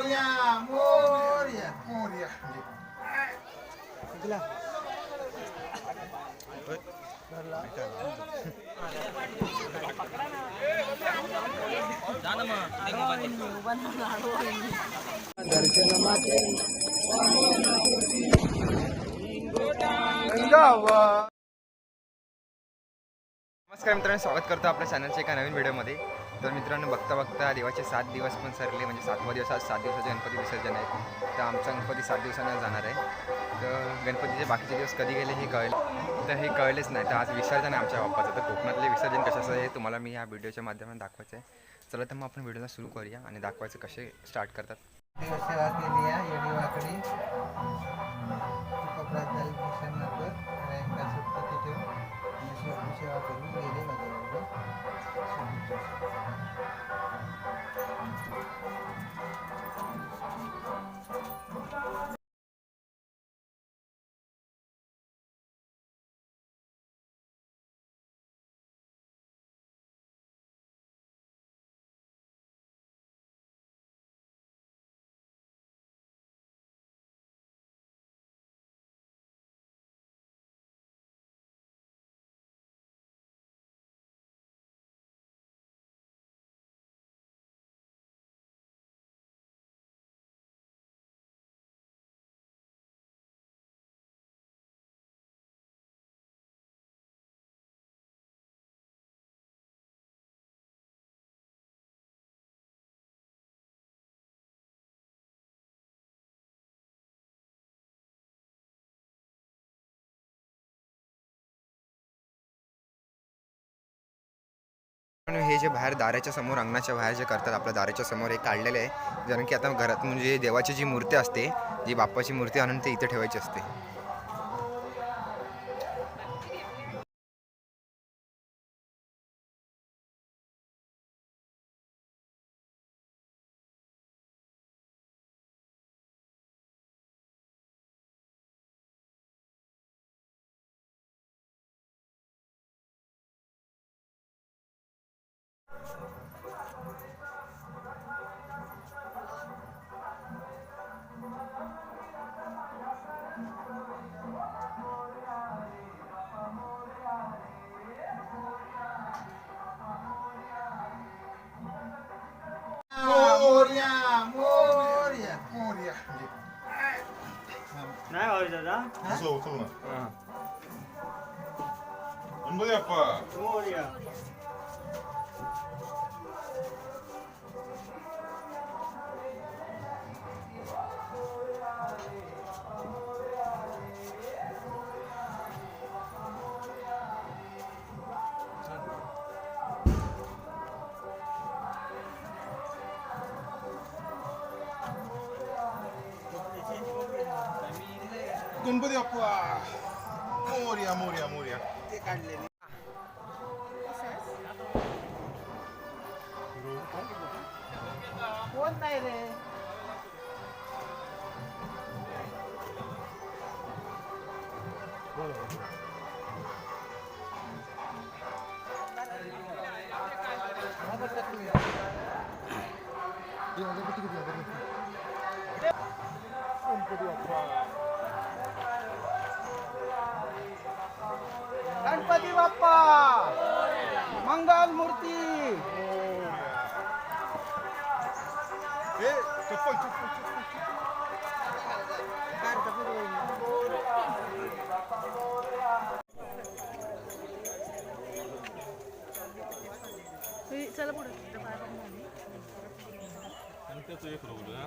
मोर्या मोर्या मोर्या नमस्कार मित्रांनो स्वागत करतो आपल्या चॅनलच्या एका नवीन व्हिडिओमध्ये तर मित्रांनो बघता बघता देवाचे सात दिवस पण सरले म्हणजे सातवा दिवस आज सात दिवसाचे गणपती विसर्जन आहे. तर आमचा गणपती सात दिवसानं जाणार आहे. तर गणपतीचे बाकीचे दिवस कधी गेले हे कळलं तर हे कळलेच नाही. तर आज विसर्जन आहे आमच्या बाप्पाचं. तर कोकणातले विसर्जन कशाचं आहे तुम्हाला मी या व्हिडिओच्या माध्यमातून दाखवायचं आहे. चला तर मग आपण व्हिडिओला सुरू करूया आणि दाखवायचं कसे स्टार्ट करतात. हे जे बाहेर दाराच्या समोर अंगणाच्या बाहेर जे करतात आपल्या दाराच्या समोर हे काढलेलं आहे. कारण की आता घरात म्हणजे देवाची जी मूर्ती असते जी बाप्पाची मूर्ती आणून ते इथे ठेवायची असते. नाही भाऊ दादा असं उचल ना गणपती अप्पा मोरया गणपती अप्पा मोर्या मोर्या मोर्या ते काढलेले कोण नाही रे चला पुढे त्याचं एक रोल हा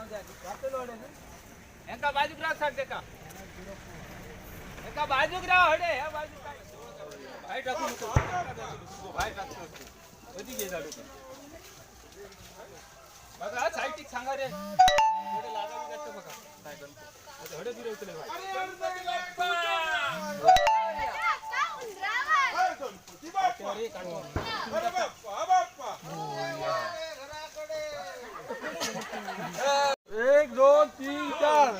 तिकडे आपल्या गणपती आपल्या गणपतीकडे जा होय होय इथं जा, गणपती आणि एका बाजूक राव सांगते का एका बाजूक राव हडे ह्या बाजूक काय काय टाकू नको काय टाकतो कधी घे झाडू का? बघा हा साहित्यिक सांगा रे थोडे लागावी जास्त बघा काय करतो आता हडे फिरवतले बाई. अरे काढून. अरे बाप्पा बाप्पा एक दोन तीन चार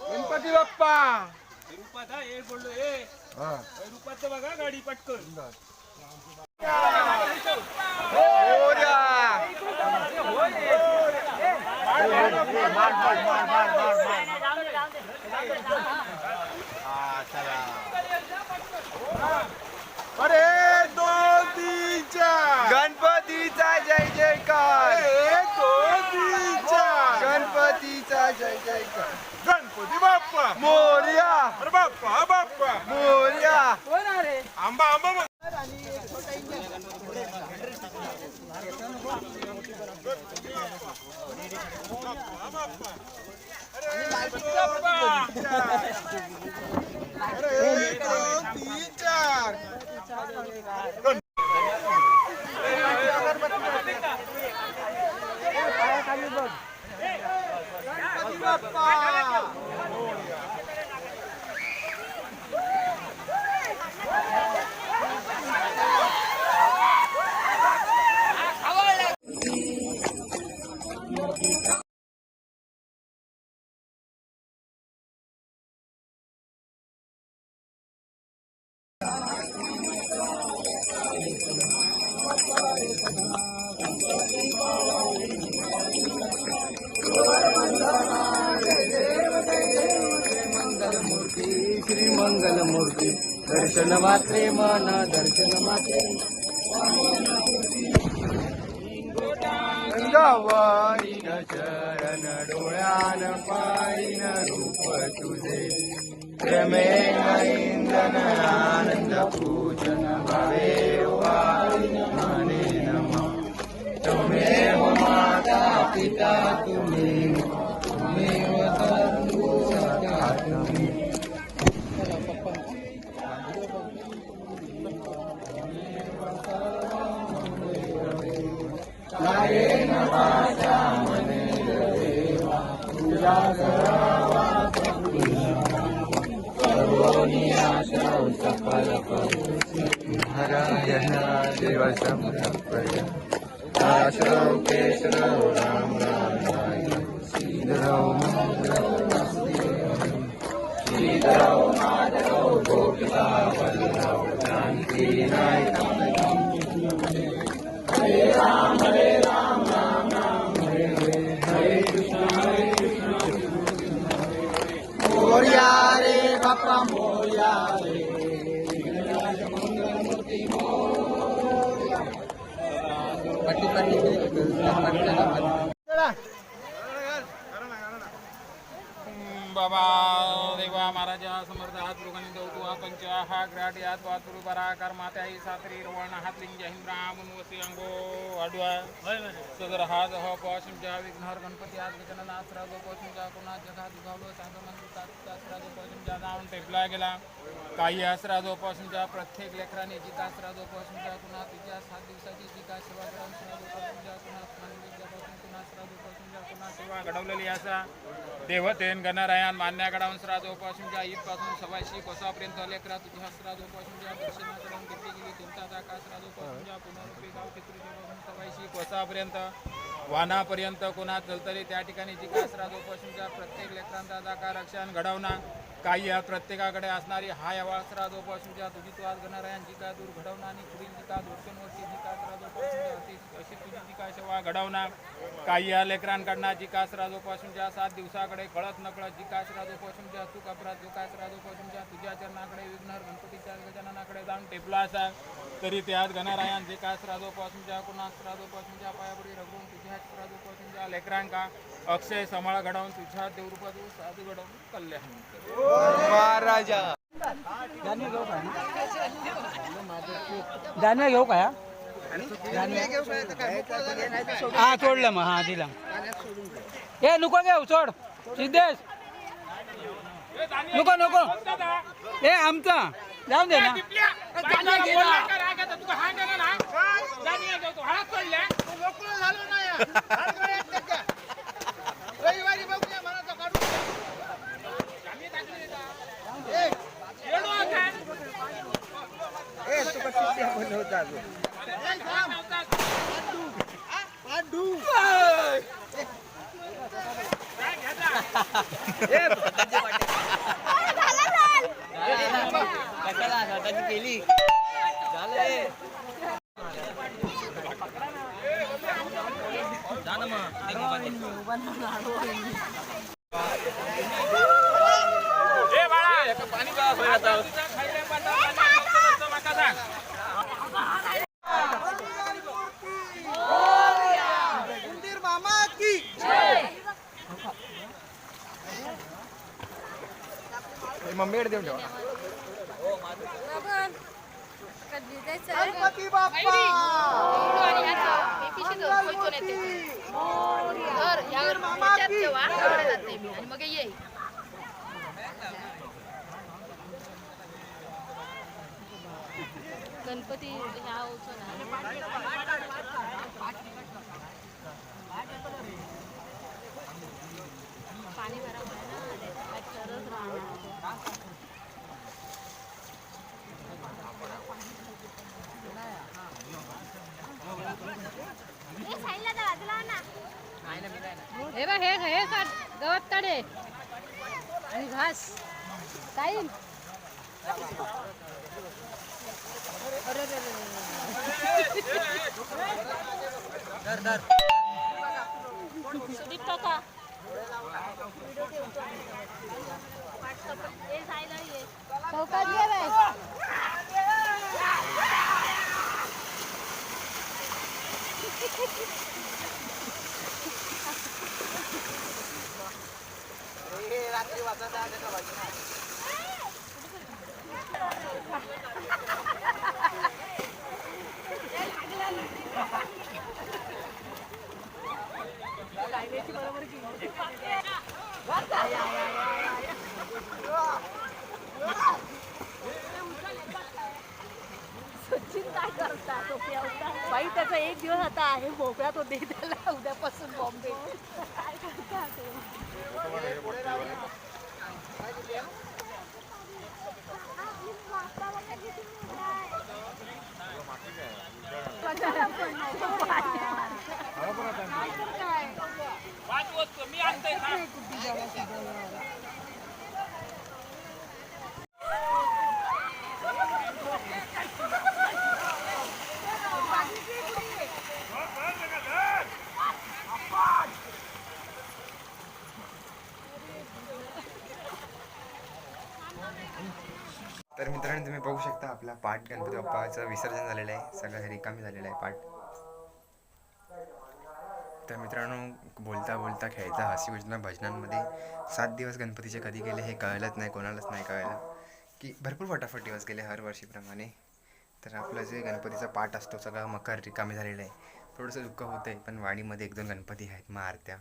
गणपती बाप्पा रुपात हा एक बोललो ए रुपात बघा गाडी पटकन. अरे दोन तीन चार गणपतीचा जय जयकार. एक दोन तीन चार गणपतीचा जय जयकार. गणपती बाप्पा मोर्या अरे बाप्पा बाप्पा मोर्या आंबा आंबा मग अरे एक दोन तीन चार दर्शन मात्रे मन दर्शन मात्रे. गवाईन चरण डोळ्यान पाईन रूप तुझे. प्रेमेन इंदन आनंद पूजन भावे वाईन मने नमः. त्वमेव माता पिता तू नारायण देव समर्पय आशो केशव राम नारायण श्रीधरौ श्रीधरौ माधव गोपिका वल्लभ जानकी नायक महाराजा समर्थ हात लोकांनी दौतू हा पंच हा ग्राट यात वातुरू पराकार माते आई सात्री रवण हात लिंग हिंद राम वसी अंगो आडवा सदर हात ह पॉशम जा विघ्नहर गणपती आज गजानन आसरा गो जा कोणा जगा दुधावलो सांग मंदिर आसरा जो जा जाऊन टेपला गेला काही आसरा जो पॉशम जा प्रत्येक लेकराने जिका आसरा जो पॉशम जा कुणा तुझ्या सात दिवसाची जिका सेवा करून आसरा जो पॉशम जा कुणा मंदिरपासून कुणा आसरा जो पॉशम सेवा घडवलेली असा देवतेन गणरायान मान्यागडावून श्राजोपासूनच्या ईदपासून सवाशी कोसापर्यंत लेकरा तुझ्या श्राद्ध श्राजोपासूनच्या दर्शनाकडून घेतली गेली. तुमचा दाखा जाका श्राजोपासूनच्या पुनरुपी गाव पितृपासून सव्वाशे कोसापर्यंत वानापर्यंत कोणा चलतरी त्या ठिकाणी जिका श्राजोपासूनच्या प्रत्येक लेकरांचा दाखा रक्षण घडवणार काही या प्रत्येकाकडे असणारी हा यावा श्राद्ध श्राजोपासूनच्या तुझी तू आज गणरायान जिका दूर घडवणार आणि पुढील जिका दोषणवरची जिका श्राद्ध उपासून अशी तुझी जिका सेवा घडवणार काही या लेकरांकडनं जिकास राजोपासूनच्या सात दिवसाकडे कळत नकळत जिकास राजोपासूनच्या चूक अपराध जोकास राजोपासूनच्या तुझ्या चरणाकडे विघ्नर गणपतीच्या गजाननाकडे जाऊन टेपला असा तरी त्यात गणरायान जिकास राजोपासूनच्या कुणास राजोपासूनच्या पायापुढे रगवून तुझ्याच राजोपासूनच्या लेकरांका अक्षय समाळ घडवून तुझ्या देवरूपात साधू घडवून कल्याण महाराजा. धान्य घेऊ का धान्य घेऊ काय हा सोडलं मग. हा दिला. ए नको घेऊ सोड. सिद्धेश. नको नको. ए आमचा. जाऊन दे ना. मोकळं झालं नाही हळद एक रविवारी केली मला तो काढून ठेवा कधी गणपती बाप्पा आणि मग ये गणपती ह्या पाणी भरा तरच राहणार. हे बघ हे हे काढ. गवत काढे आणि घास. टाईम अरे सुदीप काका चौकात घे बाय त्याचा एक दिवस आता आहे मोकळा तो दे त्याला. उद्यापासून बॉम्बे काय करता तो? पाच वस्तू मी आणतोय थांब. तर मित्रांनो तुम्ही बघू शकता आपला पाठ गणपती बाप्पाचं विसर्जन झालेलं आहे. सगळं हे रिकामी झालेलं आहे पाठ. तर मित्रांनो बोलता बोलता खेळता हसी योजना भजनांमध्ये सात दिवस गणपतीचे कधी गेले हे कळलंच नाही कोणालाच नाही कळलं. की भरपूर फटाफट दिवस गेले हर वर्षीप्रमाणे. तर आपलं जे गणपतीचा पाठ असतो सगळा मकर रिकामी झालेलं आहे. थोडंसं दुःख होतं आहे पण वाडीमध्ये एक दोन गणपती आहेत मग आरत्या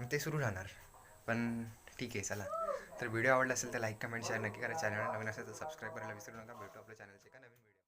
मग ते सुरू राहणार. पण ठीक आहे चला. तर व्हिडिओ आवडला असेल तर लाईक कमेंट शेअर नक्की करा. चॅनल नवीन असेल तर सबस्क्राईब करायला विसरू नका. भेटू आपल्या चॅनलचे का नवीन